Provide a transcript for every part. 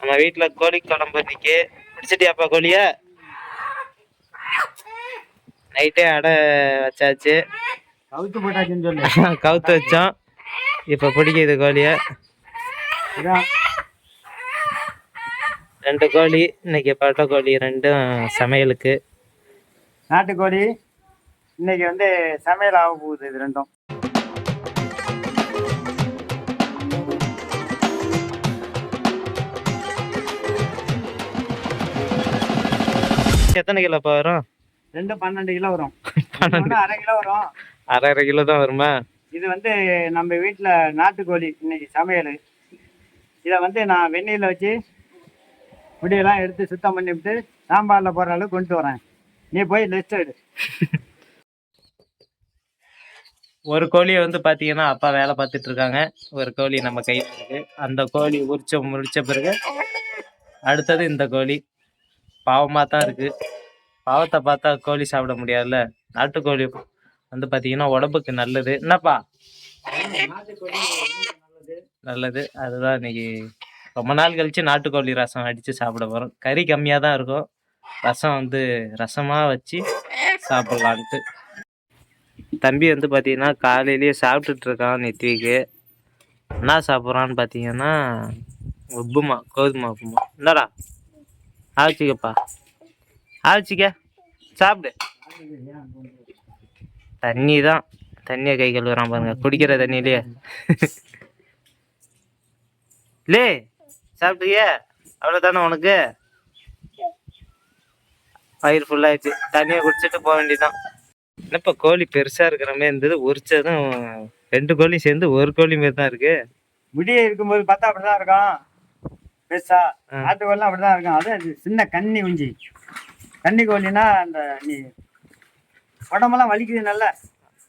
நம்ம வீட்டுல கோழி குழம்பு இன்னைக்கு. பிடிச்சிட்டியாப்பா கோழிய? நைட்டே அடை வச்சாச்சு. கவுத்து போட்டாச்சுன்னு சொல்லு. கவுத்து வச்சோம். இப்ப பிடிக்குது கோழிய. ரெண்டு கோழி இன்னைக்கு பட்ட கோழி ரெண்டும் சமையலுக்கு. நாட்டுக்கோழி இன்னைக்கு வந்து சமையல் ஆக போகுது இது ரெண்டும். எத்தனை கிலோப்பா வரும்? ரெண்டும் பன்னெண்டு கிலோ வரும். பன்னெண்டு. அரை கிலோ வரும். அரை அரை கிலோ தான் வருமா? இது வந்து நம்ம வீட்டில் நாட்டுக்கோழி இன்னைக்கு சமையல். இதை வந்து நான் வெந்நீரில் வச்சு முடியெல்லாம் எடுத்து சுத்தம் பண்ணிவிட்டு சாம்பாரில் போடுற அளவுக்கு கொண்டு வரேன். நீ போய் லிஸ்ட் எடு. ஒரு கோழியை வந்து பாத்தீங்கன்னா அப்பா வேலை பார்த்துட்டு இருக்காங்க. ஒரு கோழி நம்ம கையில் இருக்கு. அந்த கோழி உரிச்ச முடிச்ச பிறகு அடுத்தது இந்த கோழி. பாவமா தான் இருக்கு. பாவத்தை பார்த்தா கோழி சாப்பிட முடியாதுல்ல? நாட்டுக்கோழி வந்து பாத்தீங்கன்னா உடம்புக்கு நல்லது. என்னப்பா? நல்லது. அதுதான் இன்னைக்கு ரொம்ப நாள் கழிச்சு நாட்டுக்கோழி ரசம் அடிச்சு சாப்பிட போறோம். கறி கம்மியா தான் இருக்கும். ரசம் வந்து ரசமா வச்சு சாப்பிடலான்ட்டு. தம்பி வந்து பார்த்தீங்கன்னா காலையிலேயே சாப்பிட்டுட்டு இருக்கான் நெத்திக்கு என்ன சாப்பிட்றான்னு பார்த்தீங்கன்னா உப்புமா கோதுமை உப்புமா. என்னடா? ஆச்சிக்கப்பா ஆச்சிக்க சாப்பிடு. தண்ணி தான் தண்ணியை கை கழுவுறான் பாருங்க. குடிக்கிற தண்ணியிலேயே லே சாப்பிட்டிய? அவ்வளோதானே உனக்கு? வயிறு ஃபுல்லாகிடுச்சு தண்ணியை குடிச்சிட்டு போக வேண்டியதான் என்னப்பா கோழி பெருசா இருக்கிற மாதிரி இருந்தது. உரிச்சதும் ரெண்டு கோழியும் சேர்ந்து ஒரு கோழி மாரி தான் இருக்கு. விடிய இருக்கும்போது பார்த்தா அப்படிதான் இருக்கும். பெருசா ஆ. நாட்டுக்கோழிலாம் அப்படிதான் இருக்கும். அது சின்ன கன்னி குஞ்சு. கன்னி கோழினா அந்த நீ உடம்பெல்லாம் வலிக்குது நல்லா.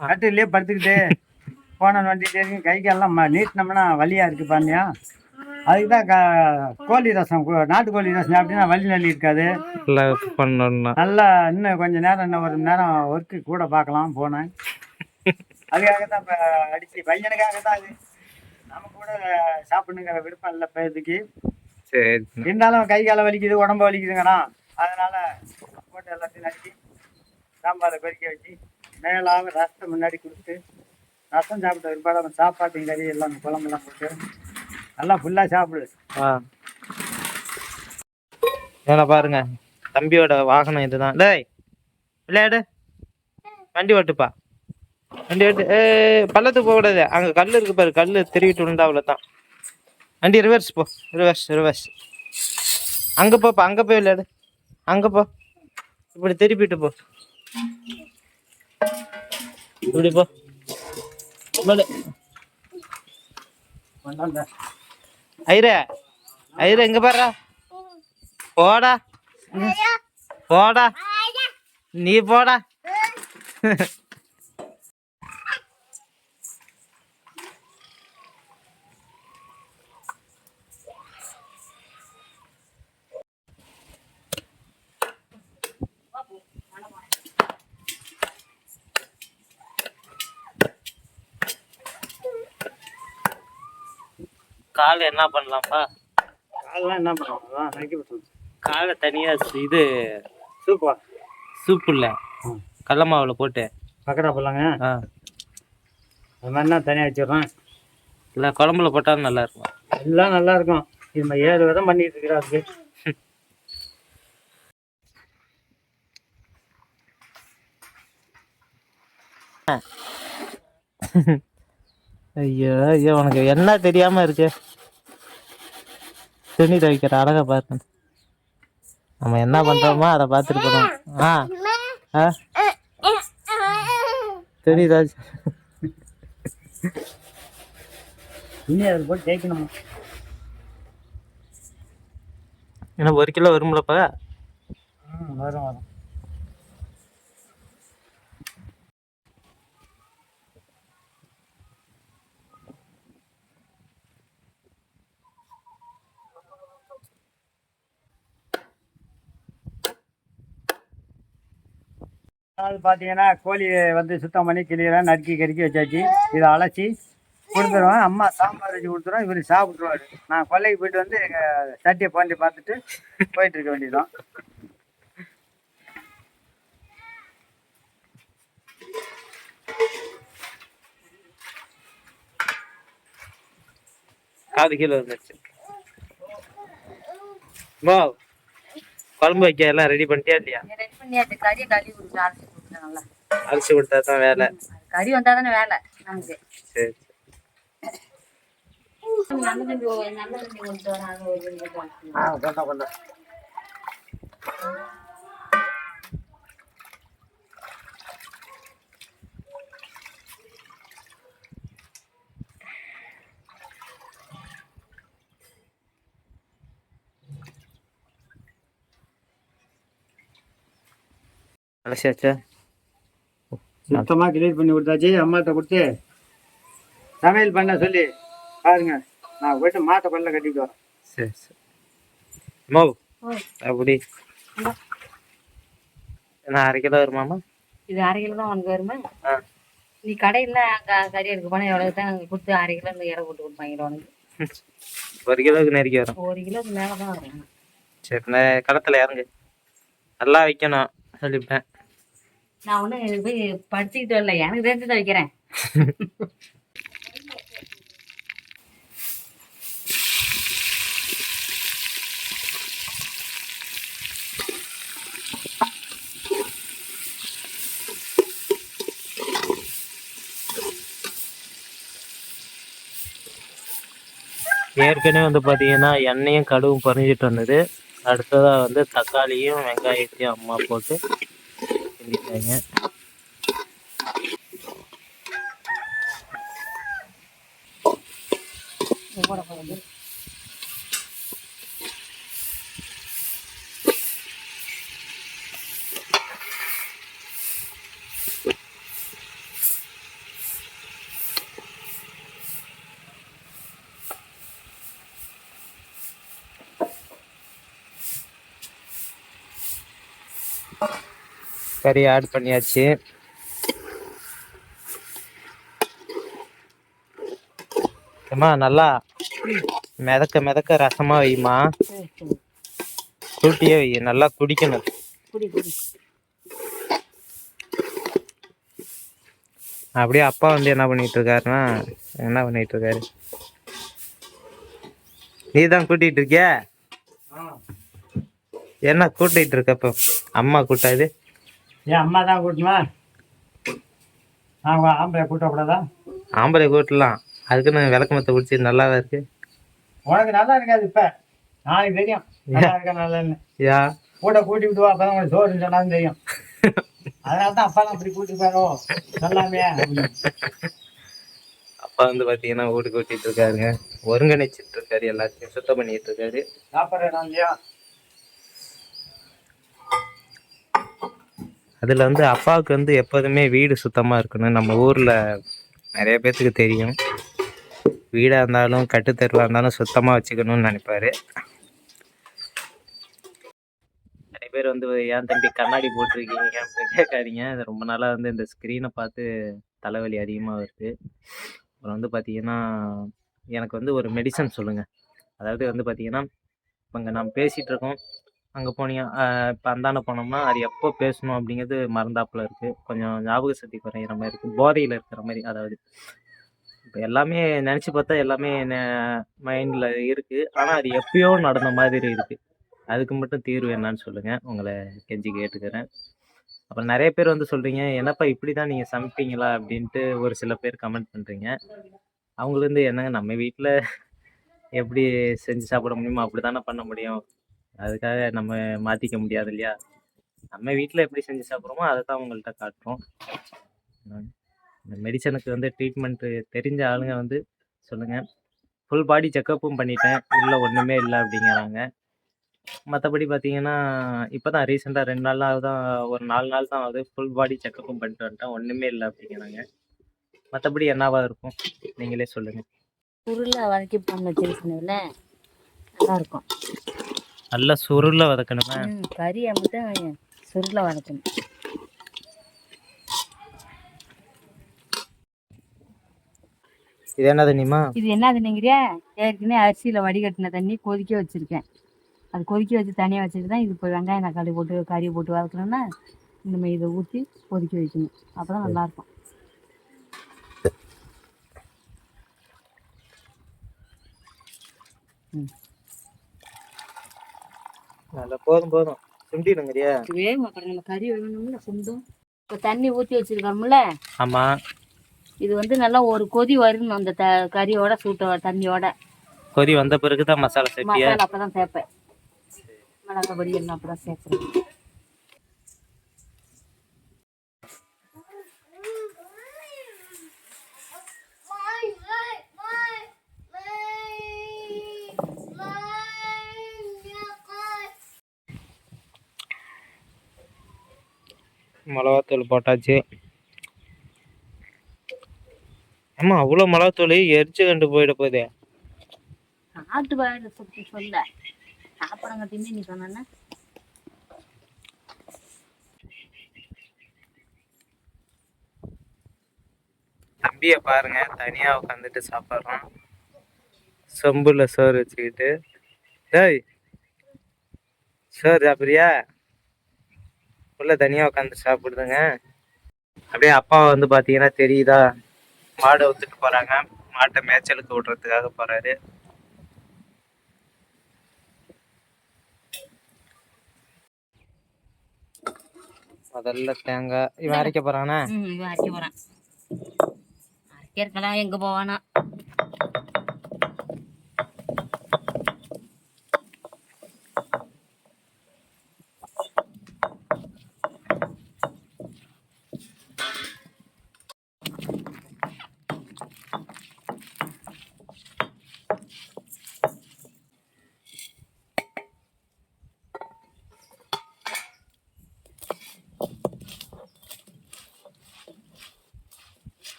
கட்டிலே படுத்துக்கிட்டு போன வண்டிட்டு இருக்கு கை காலெல்லாம் நீட்டினோம்னா வலியா இருக்கு பாருங்க அதுக்கு தான் க- கோழி ரசம் நாட்டுக்கோழி ரசம் அப்படின்னா வலி நல்லி இருக்காது. நல்லா இன்னும் கொஞ்சம் நேரம் இன்னும் ஒரு நேரம் ஒர்க்கு கூட பார்க்கலாம் போனேன். அதுக்காக தான் இப்போ அடிச்சு பையனுக்காக தான் அது. நம்ம கூட சாப்பிடணுங்கிற விருப்பம் இல்லை பேருக்கு சரி. இருந்தாலும் கை காலை வலிக்குது உடம்பு வலிக்குதுங்கிறான் அதனால போட்டு எல்லாத்தையும் நறுக்கி சாம்பாரை கொதிக்க வச்சு மேலாக ரசத்தை முன்னாடி கொடுத்து ரசம் சாப்பிட்ட பிற்பாடு அவன் சாப்பாட்டையும் கறி எல்லாம் குழம்பெல்லாம் போட்டு நல்லா ஃபுல்லாக சாப்பிடு. ஆ. ஏன்னா பாருங்க. தம்பியோட வாகனம் இதுதான். டேய் விளையாடு. வண்டி ஓட்டுப்பா. வண்டி ஓட்டு பள்ளத்துக்கு போகக்கூடாது. அங்கே கல் இருக்கு பாரு கல் திருவிட்டு விழுந்தா அவ்வளோதான் வண்டி ரிவர்ஸ் போ. ரிவர்ஸ் ரிவர்ஸ் அங்கே போப்பா அங்கே போய் விளையாடு. அங்கே போ. இப்படி திருப்பிட்டு போ. இப்படி போ. ஐரே ஐரே எங்க பாரு போடா. போடா. நீ போடா. காலை என்ன பண்ணலாம்ப்பா? காலெலாம் என்ன போட்டு காலை தனியா இது சூப்பா. சூப்பு இல்ல. கடல மாவுல போட்டு. பக்கடா போடலாங்க. ஆ. அது மாதிரினா தனியாக வச்சிடுறேன்? இல்ல குழம்புல போட்டாலும் நல்லா இருக்கும். எல்லாம் நல்லா இருக்கும். இது மாதிரி ஏழு விதம் பண்ணிட்டு இருக்கிறா அதுக்கு. ஐயோ ஐயோ உனக்கு என்ன தெரியாம இருக்கு? துணி துவைக்கிற அழகா பாரு நம்ம என்ன பண்றோமோ அதை பார்த்துட்டு போனோம் ஆ. ஆ. துணி துவைச்சு இனி அதில் போட்டு தேய்க்கணும்? என்ன ஒரு கிலோ வரும்லப்பா. ம் வரும் வரும். அது பார்த்தீங்கன்னா கோழி வந்து சுத்தம் பண்ணி கிளியெல்லாம் நறுக்கி கறுக்கி வச்சாச்சு. இதை அலசி கொடுத்துருவேன் அம்மா சாம்பார் வச்சு கொடுத்துருவோம். இவர் சாப்பிட்ருவாரு நான் கொல்லைக்கு போயிட்டு வந்து எங்கள் சட்டியை பாண்டி பார்த்துட்டு போயிட்டு இருக்க வேண்டியதுதான். காது கீழே வந்துருச்சு வா குழம்பு வைக்க எல்லாம் ரெடி பண்ணிட்டியா இல்லையா? ரெடி பண்ணியாச்சு கறியை கழுவி கொடுத்து அரிசி கொடுத்தா தான் வேலை. கறி வந்தா தானே வேலை நமக்கு. சரி. அலசியாச்சா சுத்தமாக கிளீன் பண்ணி கொடுத்தாச்சு. அம்மாட்ட கொடுத்து சமையல் பண்ண சொல்லி பாருங்க நான் போயிட்டு மாட்டை கொல்ல கட்டிட்டு வரேன். சரி சரி. மோ ஓ, அப்படி. என்ன அரை கிலோ வருமாமா இது அரை கிலோ தான் உனக்கு வருமா? ஆ. நீ கடையில் அங்கே கறி எடுக்க போனால் எவ்வளோ தான் அங்கே கொடுத்து அரை கிலோ இந்த இலை போட்டு கொடுப்பாங்க உனக்கு. ஒரு கிலோவுக்கு நெருக்கி வரும். ஒரு கிலோக்கு மேலே தான் வரும். சரி இந்த களத்தில் இறங்கு. நல்லா வைக்கணும் சொல்லிவிட்டேன் நான் ஒன்றும் போய் படிச்சுக்கிட்டு வரல எனக்கு தெரிஞ்சு தான் வைக்கிறேன். ஏற்கனவே வந்து பார்த்தீங்கன்னா எண்ணெயும் கடுவும் பறிஞ்சிட்டு வந்தது. அடுத்ததாக வந்து தக்காளியும் வெங்காயத்தையும் அம்மா போட்டு கிண்டிட்டாங்க போட போகிறது கறி ஆட் பண்ணியாச்சு. அம்மா நல்லா மிதக்க மிதக்க ரசமா வைமா கூட்டியே வை நல்லா குடிக்கணும். குடி குடி அப்படியே அப்பா வந்து என்ன பண்ணிட்டு இருக்காருன்னா என்ன பண்ணிட்டு இருக்காரு? நீ தான் கூட்டிட்டு இருக்கிய? என்ன கூட்டிட்டு இருக்க இப்போ அம்மா கூட்டாது ஏன் அம்மா தான் கூட்டணுமா நான் ஆம்பளை கூட்டக்கூடாதா ஆம்பளை கூட்டலாம். அதுக்குன்னு விளக்கமத்தை குடிச்சு நல்லாவா இருக்கு. உனக்கு நல்லா இருக்காது இப்ப. நாளைக்கு தெரியும். நல்லா இருக்கா நல்லா யா? கூட கூட்டி விடுவா அப்பதான் உனக்கு சோறுன்னு சொன்னாலும் தெரியும். அதனால தான் அப்பா அப்படி கூட்டி போறோம் சொல்லாமே அப்படின்னு. அப்பா வந்து பாத்தீங்கன்னா வீடு கூட்டிட்டு இருக்காருங்க. ஒருங்கிணைச்சிட்டு இருக்காரு எல்லாத்தையும் சுத்தம் பண்ணிட்டு இருக்காரு. சாப்பிட்றேன் இல்லையா அதில் வந்து அப்பாவுக்கு வந்து எப்போதுமே வீடு சுத்தமாக இருக்கணும். நம்ம ஊரில் நிறைய பேர்த்துக்கு தெரியும். வீடாக இருந்தாலும் கட்டுத்தருவாக இருந்தாலும் சுத்தமாக வச்சுக்கணும்னு நினைப்பாரு. நிறைய பேர் வந்து ஏன் தம்பி கண்ணாடி போட்டிருக்கீங்க? அப்படின்னு கேட்காதீங்க. அது ரொம்ப நாளாக வந்து இந்த ஸ்க்ரீனை பார்த்து தலைவலி அதிகமாக வருது. அப்புறம் வந்து பார்த்தீங்கன்னா எனக்கு வந்து ஒரு மெடிசன் சொல்லுங்கள் அதாவது வந்து பார்த்தீங்கன்னா இப்போ இங்கே பேசிகிட்டு இருக்கோம். அங்கே போனீங்க இப்போ அந்தாண்ட போனோம்னா அது எப்போ பேசணும் அப்படிங்கிறது மறந்தாப்புல இருக்குது கொஞ்சம் ஞாபக சக்தி குறையிற மாதிரி இருக்குது போதையில் இருக்கிற மாதிரி அதாவது இப்போ எல்லாமே நினச்சி பார்த்தா எல்லாமே மைண்டில் இருக்குது ஆனால் அது எப்பயோ நடந்த மாதிரி இருக்குது அதுக்கு மட்டும் தீர்வு என்னன்னு சொல்லுங்கள் உங்களை கெஞ்சி கேட்டுக்கிறேன். அப்புறம் நிறைய பேர் வந்து சொல்கிறீங்க என்னப்பா இப்படி தான் நீங்கள் சமைப்பீங்களா? அப்படின்ட்டு ஒரு சில பேர் கமெண்ட் பண்ணுறீங்க அவங்களுக்கு என்னங்க நம்ம வீட்டில் எப்படி செஞ்சு சாப்பிட முடியுமோ அப்படி தானே பண்ண முடியும். அதுக்காக நம்ம மாற்றிக்க முடியாது இல்லையா? நம்ம வீட்டில் எப்படி செஞ்சு சாப்பிட்றோமோ அதை தான் உங்கள்கிட்ட காட்டுறோம். இந்த மெடிசனுக்கு வந்து ட்ரீட்மெண்ட்டு தெரிஞ்ச ஆளுங்க வந்து சொல்லுங்கள் ஃபுல் பாடி செக்கப்பும் பண்ணிட்டேன். உள்ள ஒன்றுமே இல்லை அப்படிங்கிறாங்க. மற்றபடி பார்த்தீங்கன்னா இப்போ தான் ரீசெண்டாக ரெண்டு நாளாக தான் ஒரு நாலு நாள் தான் ஆகுது. ஃபுல் பாடி செக்கப்பும் பண்ணிட்டு வந்துட்டேன். ஒன்றுமே இல்லை அப்படிங்கிறாங்க. மற்றபடி என்னவா இருக்கும்? நீங்களே சொல்லுங்கள் உருளை வரைக்கும் பண்ண சின்ன நல்லா இருக்கும். நல்லா சுருளை வதக்கணுமே. ம், கறியை மட்டும் சுருளை வதக்கணும். இது என்ன தண்ணிமா இது என்ன தண்ணிங்கிறியா ஏற்கனவே அரிசியில் வடிகட்டின தண்ணி கொதிக்க வச்சுருக்கேன். அது கொதிக்க வச்சு தனியாக வச்சுட்டு தான் இது இப்போ வெங்காயம் தக்காளி போட்டு கறி போட்டு வதக்கணும்னா இந்த மாதிரி இதை ஊற்றி கொதிக்க வைக்கணும். அப்போ தான் நல்லாயிருக்கும் நல்லா போதும் போதும். சுண்டிடுங்கிறியா இது வேகும் நம்ம கறி வேணும்ல சுண்டும். இப்போ தண்ணி ஊற்றி வச்சுருக்கோம்ல? ஆமா. இது வந்து நல்லா ஒரு கொதி வரணும் அந்த த கறியோட சூட்டோட தண்ணியோட. கொதி வந்த பிறகு தான் மசாலா சேர்ப்பியா? மசாலா அப்போ தான் சேர்ப்பேன். மிளகா பொடி எல்லாம் அப்போ தான் மிளகாத்தூள் போட்டாச்சு. ஆமா அவ்வளோ மிளகாத்தூள் எரிச்சு கண்டு போயிட போகுதே. நாட்டு வாழை சுற்றி சொல்ல. சாப்பிடங்கட்டியுமே நீ சொன்னா தம்பியை பாருங்க தனியா உட்காந்துட்டு சாப்பிட்றான். சொம்புல சோறு வச்சுக்கிட்டு. டேய் சோறு சாப்பிட்றியா? உள்ள தனியா உட்காந்து சாப்பிடுதுங்க. அப்படியே அப்பா வந்து பாத்தீங்கன்னா தெரியுதா? மாடை வித்துட்டு போறாங்க. மாட்டை மேய்ச்சலுக்கு விடுறதுக்காக போறாரு. முதல்ல தேங்காய். இவன் அரைக்க போறானா? இவன் அரைக்க போறான். அரைக்க இருக்கலாம் எங்க போவானா?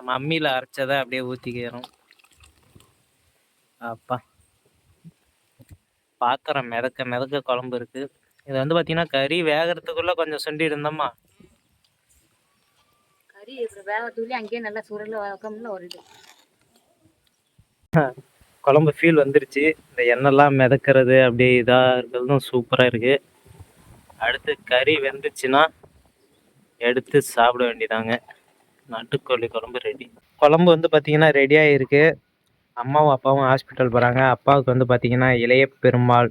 நம்ம அம்மியில் அரைச்சதை அப்படியே ஊற்றிக்கிறோம் அப்பா. பாத்திரம் மிதக்க மிதக்க குழம்பு இருக்கு. இது வந்து பார்த்தீங்கன்னா கறி வேகறதுக்குள்ள கொஞ்சம் சுண்டி இருந்தோமா? கறி இருக்கிற வேக தூளி அங்கேயே நல்லா சுருள வழக்கம்ல ஒரு குழம்பு ஃபீல் வந்துருச்சு. இந்த எண்ணெய்லாம் மிதக்கிறது அப்படியே இதாக இருக்கிறதும் சூப்பராக இருக்கு. அடுத்து கறி வெந்துச்சுன்னா எடுத்து சாப்பிட வேண்டியதாங்க. நாட்டுக்கோழி குழம்பு ரெடி குழம்பு வந்து பார்த்தீங்கன்னா ரெடியாக இருக்கு அம்மாவும் அப்பாவும் ஹாஸ்பிட்டல் போகிறாங்க அப்பாவுக்கு வந்து பார்த்தீங்கன்னா Ilaiya Perumal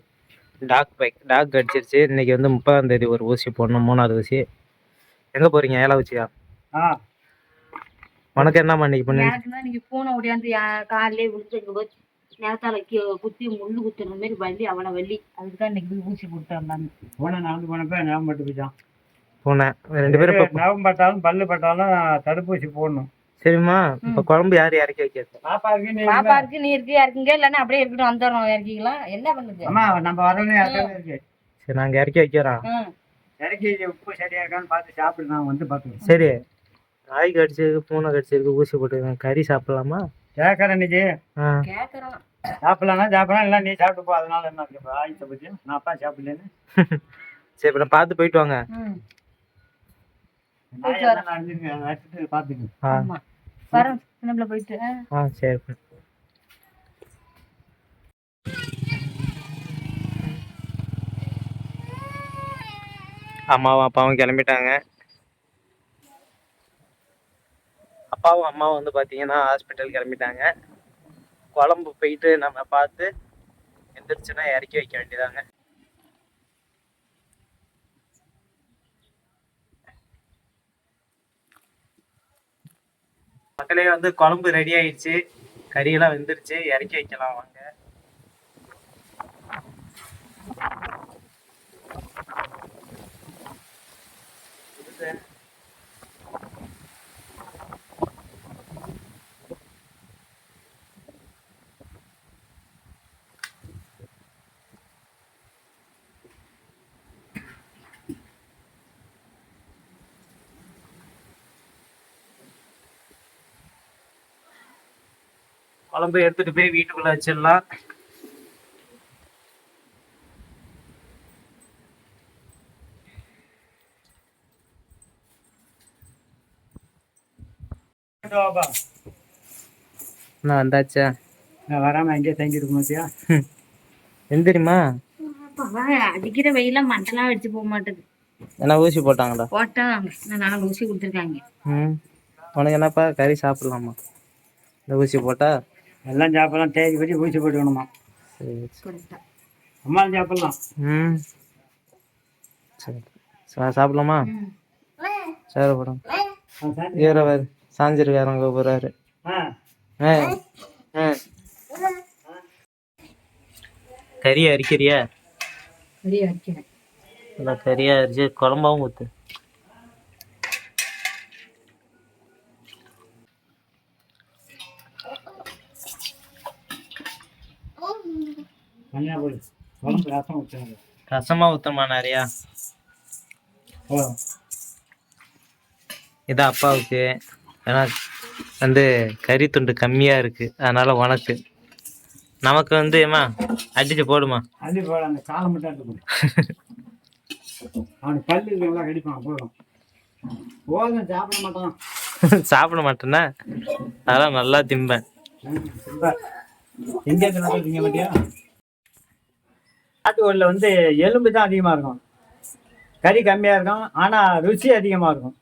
dog bike dog கடிச்சிருச்சு. இன்னைக்கு வந்து முப்பதாம் தேதி ஒரு ஊசி போடணும் மூணாவது ஊசி. எங்கே போகிறீங்க ஏழா ஊசியா? ஆ. உனக்கு என்னம்மா இன்னைக்கு பண்ணி? எனக்கு தான் நீங்க பூனை ஓடியாந்து காலிலே விழுந்து நேரத்தால குத்தி முள்ளு குத்துற மாதிரி வலி அவ்வளோ வலி. அதுக்கு தான் இன்னைக்கு ஊசி போட்டு வந்தாங்க. போன நடந்து போனப்ப ஞாபகம் பட்டு போயிட்டான். போனேன். ரெண்டு பேரும் இப்போ நவம் பட்டாலும் பல்லு பட்டாலும் தடுப்பூசி போடணும். சரிம்மா இப்போ குழம்பு யார் இறக்கி வைக்கிறது? பாப்பா இருக்கு நீ இருக்கு நீ இருக்கு இருக்குங்க இல்லைன்னா அப்படியே இருக்கட்டும் வந்துடுறோம் இறக்கிக்கலாம். என்ன பண்ணுது அம்மா நம்ம வரணும் இடத்துல இருக்கு? சரி நாங்கள் இறக்கி வைக்கிறோம். இறக்கி உப்பு சரியா இருக்கான்னு பார்த்து சாப்பிட்டு நான் வந்து பார்த்துக்கிறேன். சரி. நாய் கடிச்சிருக்கு பூனை கடிச்சிருக்கு ஊசி போட்டுருக்கேன் கறி சாப்பிடலாமா? கேட்கறேன் இன்னைக்கு. ஆ. கேக்குறோம் சாப்பிடலாம்னா சாப்பிடலாம் இல்லை நீ சாப்பிட்டு போ. அதனால என்ன இருக்கு? ஆயிடுச்ச பற்றி நான் அப்பா சாப்பிடலன்னு. சரி இப்போ நான் பார்த்து போயிட்டு வாங்க ம் நான் என்ன நடந்துருக்கு வச்சுட்டு பார்த்துக்கு ஆ ஆமா வரோம் சின்னப்பிள்ள போயிட்டு. ஆ. சரி அம்மாவும் அப்பாவும் கிளம்பிட்டாங்க. அப்பாவும் அம்மாவும் வந்து பார்த்தீங்கன்னா ஹாஸ்பிட்டல் கிளம்பிட்டாங்க. குழம்பு போயிட்டு நம்ம பார்த்து எந்திரிச்சுன்னா இறக்கி வைக்க வேண்டியதாங்க. மக்களே வந்து குழம்பு ரெடி ஆயிடுச்சு. கறியெல்லாம் வெந்துருச்சு. இறக்கி வைக்கலாம் வாங்க. குழம்பு எடுத்துட்டு போய் வீட்டுக்குள்ள வச்சிடலாம். நான் வந்தாச்சா? நான் வராம எங்கேயே தங்கி இருக்க மாட்டியா? எந்திரிமா அடிக்கிற வெயில மண்டலாம் வெடிச்சு போக மாட்டேது. என்ன ஊசி போட்டாங்களா? போட்டா நான் நாலு ஊசி கொடுத்துருக்காங்க. ம் உனக்கு என்னப்பா கறி சாப்பிடலாமா? இந்த ஊசி போட்டா? எல்லாம் சாப்பிடலாம். தேடி பற்றி ஊசி போட்டுக்கணுமா? அம்மாவும் சாப்பிடலாம். ம். சரி. சா- சாப்பிடலாமா? சரி படம். வீரவர் சாஞ்சிருக்காரங்க போறாரு. ஆ. ஆ. ஆ கறி அரிக்கிறியா? வைக்கிறேன் இல்லை கறியா அரிச்சு குழம்பாவும் ஊத்து மஞ்சள் போடு குழம்பு ரசம் ஊத்தமா நிறையா? இது அப்பாவுக்கு. ஏன்னா வந்து கறி துண்டு கம்மியா இருக்கு. அதனால உனக்கு. நமக்கு வந்து ஏமா அடிச்சு போடுமா? அள்ளி போட அந்த காலை மட்டும் போடு. அவனுக்கு பல்லு நல்லா கடிப்பான் போதும். போதும் சாப்பிட மாட்டான். சாப்பிட மாட்டேன்னா? அதெல்லாம் நல்லா திம்பேன். எங்கே திங்க மாட்டியா? ஆட்டுக்கோழில் வந்து எலும்பு தான் அதிகமாக இருக்கும். கறி கம்மியாக இருக்கும். ஆனால் ருசி அதிகமாக இருக்கும்.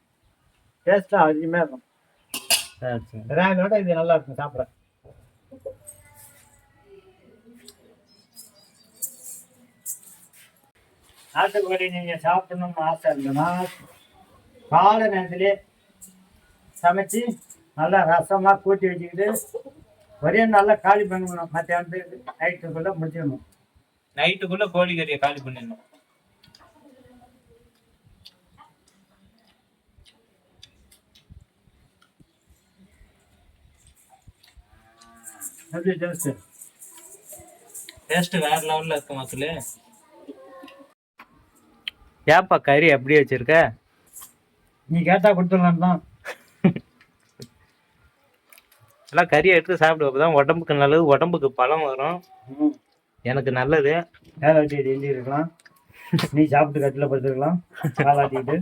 டேஸ்ட்டாக அதிகமாக இருக்கும். விராயலோட இது நல்லா இருக்கும் சாப்பிட. நாட்டுக்கோழி நீங்கள் சாப்பிடணும்னு ஆசை இருந்ததுன்னா காலை நேரத்திலே சமைச்சு நல்லா ரசமாக கூட்டி வச்சுக்கிட்டு ஒரே நல்லா காலி பண்ணணும். மத்தியானத்துக்கு நைட்டுக்குள்ளே முடிச்சிடணும். நைட்டுக்குள்ள கோழி கறியை காலி பண்ணிடணும். எப்படி டேஸ்ட்டு டேஸ்ட் வேற லெவல்ல இருக்கு மக்களே. ஏப்பா கறி அப்படியே வச்சிருக்க? நீ கேட்டால் கொடுத்துடலாம் தான். எல்லாம் கறியை எடுத்து சாப்பிடு அப்பதான் உடம்புக்கு நல்லது உடம்புக்கு பலம் வரும். ம். எனக்கு நல்லது. வேலை வச்சு எழுதி இருக்கலாம். நீ சாப்பிட்டு கட்டில் படுத்துருக்கலாம். காலாட்டிக்கிட்டு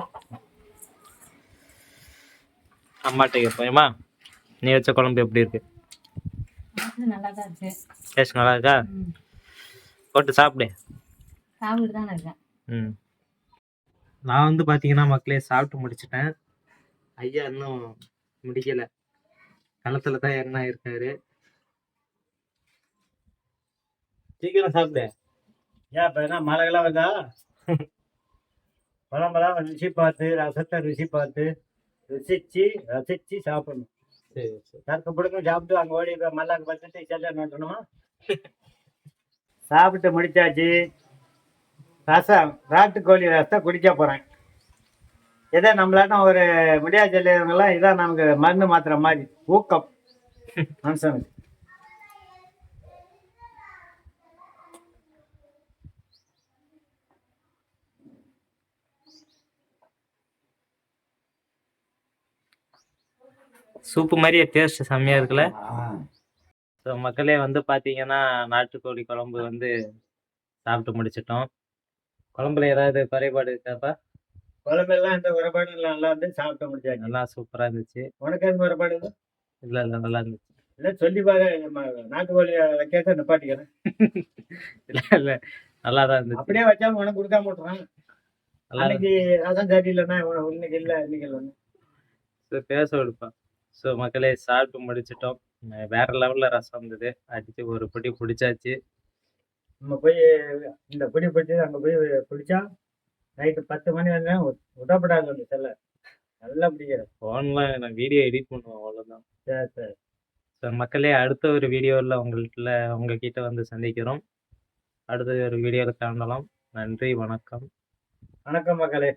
அம்மாட்ட கேட்போம்மா நீ வச்ச குழம்பு எப்படி இருக்கு? நல்லா தான் இருக்கு. டேஸ்ட் நல்லா இருக்கா? ம். போட்டு சாப்பிடு. சாப்பிட்டு தான் இருக்கேன். ம். நான் வந்து பார்த்தீங்கன்னா மக்களே சாப்பிட்டு முடிச்சிட்டேன். ஐயா இன்னும் முடிக்கல. களத்துல தான் என்ன இருக்காரு. சீக்கிரம் சாப்பிடு. ஏன் இப்போ என்ன மழைகளாம் வருதா குழம்பெல்லாம் ருசி பார்த்து ரசத்தை ருசி பார்த்து ருசிச்சு ரசிச்சு சாப்பிடணும். சரி கருக்கு பிடிக்கும் சாப்பிட்டு அங்கே ஓடி போய் மல்லாக்கு பார்த்துட்டு செல்ல நோட்டணுமா சாப்பிட்டு முடிச்சாச்சு. ரசம் நாட்டுக்கோழி ரசத்தை குடிக்க போகிறேன் இதை நம்மளாட்டம் ஒரு முடியா சொல்லியவங்களாம் இதான் நமக்கு மருந்து மாத்திரை மாதிரி. ஊக்கம். மனுஷனுக்கு. சூப்பு மாதிரியே டேஸ்ட் செம்மையா இருக்குல்ல? ஸோ மக்களே வந்து பார்த்தீங்கன்னா நாட்டுக்கோழி குழம்பு வந்து சாப்பிட்டு முடிச்சிட்டோம். குழம்புல ஏதாவது குறைபாடு இருக்காப்பா குழம்பெல்லாம் எந்த குறைபாடும் இல்லை. நல்லா இருந்து சாப்பிட்டு முடிச்சாச்சு. நல்லா சூப்பராக இருந்துச்சு. உனக்கு எதுவும் குறைபாடு இல்லை? இல்லை இல்லை நல்லா இருந்துச்சு. இல்லை சொல்லி பாரு. நம்ம நாட்டுக்கோழி வைக்கிறத நிப்பாட்டிக்கிறேன். இல்லை இல்லை. நல்லா தான் இருந்துச்சு. அப்படியே வச்சாம உனக்கு கொடுக்காம விட்டுறான். அன்னைக்கு ரசம் சரியில்லைன்னா உனக்கு இன்னைக்கு இல்லை இன்னைக்கு இல்லை ஸோ பேச விடுப்பா. ஸோ மக்களே சாப்பிட்டு முடிச்சிட்டோம். வேற லெவலில் ரசம் இருந்தது அடிச்சு ஒரு பொடி பிடிச்சாச்சு. நம்ம போய் இந்த பிடி பிடிச்சி அங்கே போய் பிடிச்சா நைட்டு பத்து மணி வரைக்கும் விடப்படாது அந்த செல்லை. நல்லா பிடிக்கிறேன் ஃபோனில் நான் வீடியோ எடிட் பண்ணுவேன் அவ்வளோதான் சரி சரி. ஸோ மக்களே அடுத்த ஒரு வீடியோவில் உங்கள்கிட்ட உங்ககிட்ட வந்து சந்திக்கிறோம். அடுத்த ஒரு வீடியோவில் காணலாம் நன்றி வணக்கம். வணக்கம் மக்களே.